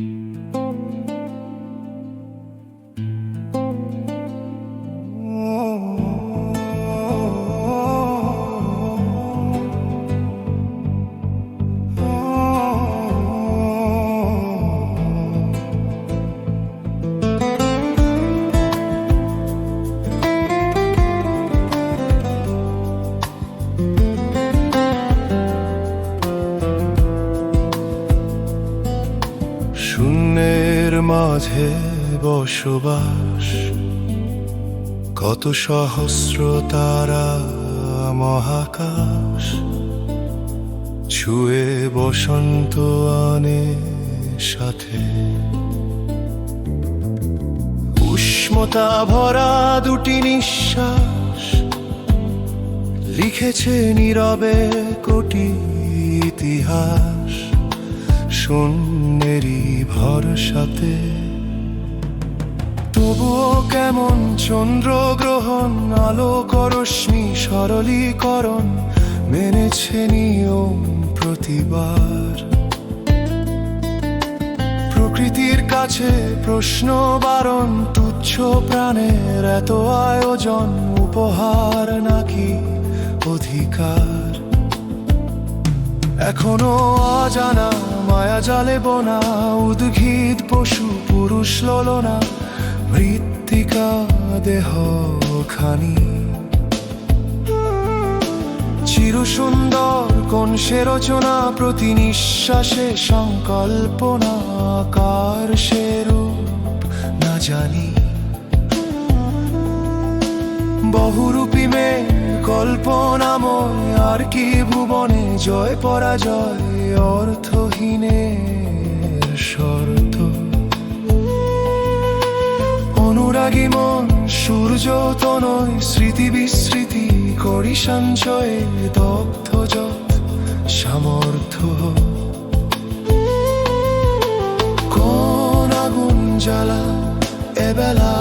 Mm-hmm. শূন্যের মাঝে বসবাস। কত সহস্র তারা মহাকাশ। ছুঁয়ে বসন্ত আনে সাথে। উষ্মতা ভরা দুটি নিঃশ্বাস লিখেছে নীরবে কোটি ইতিহাস। শূন্যেরই ভরসাতে তবুও কেমন চন্দ্রগ্রহণ আলোক রশ্মি সরলীকরণ, মেনেছে নিয়ম প্রতিবার। প্রকৃতির কাছে প্রশ্ন বারণ, তুচ্ছ প্রাণের এত আয়োজন, উপহার নাকি অধিকার? এখনও অজানা, মায়া জালে বোনা, উদ্ভিদ, পশু, পুরুষ ললনা, মৃত্তিকা দেহ খানি চির সুন্দর কোন সে রচনা, প্রতি নিঃশ্বাসে সংকল্পনা, কার সে রূপ, না জানি। বহুরূপী মেয়ে কল্পনাময় আর কি ভুবনে জয় পরাজয় অর্থহীনের শর্ত। অনুরাগী মন, সূর্য তনয়, স্মৃতি বিস্মৃতি, করি সঞ্চয়ে দগ্ধ যত সামর্থ্য। কোন আগুন জ্বালা, এবেলা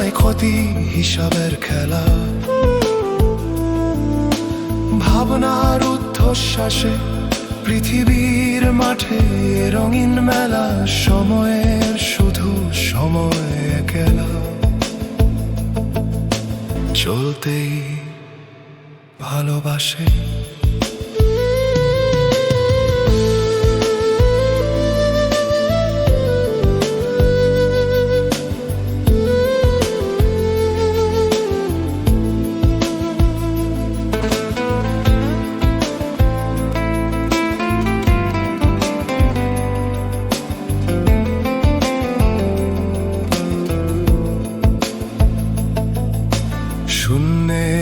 নয় ক্ষতি হিসাবের খেলা। ভাবনার উদ্ধশ্বাসে পৃথিবীর মাঠে রঙিন মেলা সময়ের শুধু সময় খেলা। চলতেই ভালোবাসে।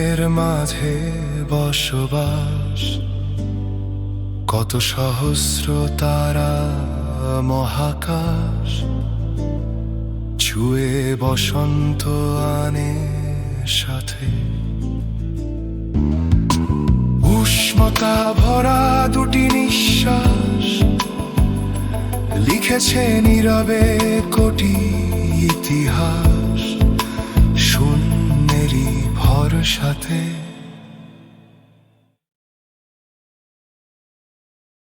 শূন্যের মাঝে বসবাস। কত সহস্র তারা মহাকাশ। ছুঁয়ে বসন্ত আনে সাথে। উষ্ণতা ভরা দুটি নিঃশ্বাস। লিখেছে নীরবে কোটি ইতিহাস। ভরসাতে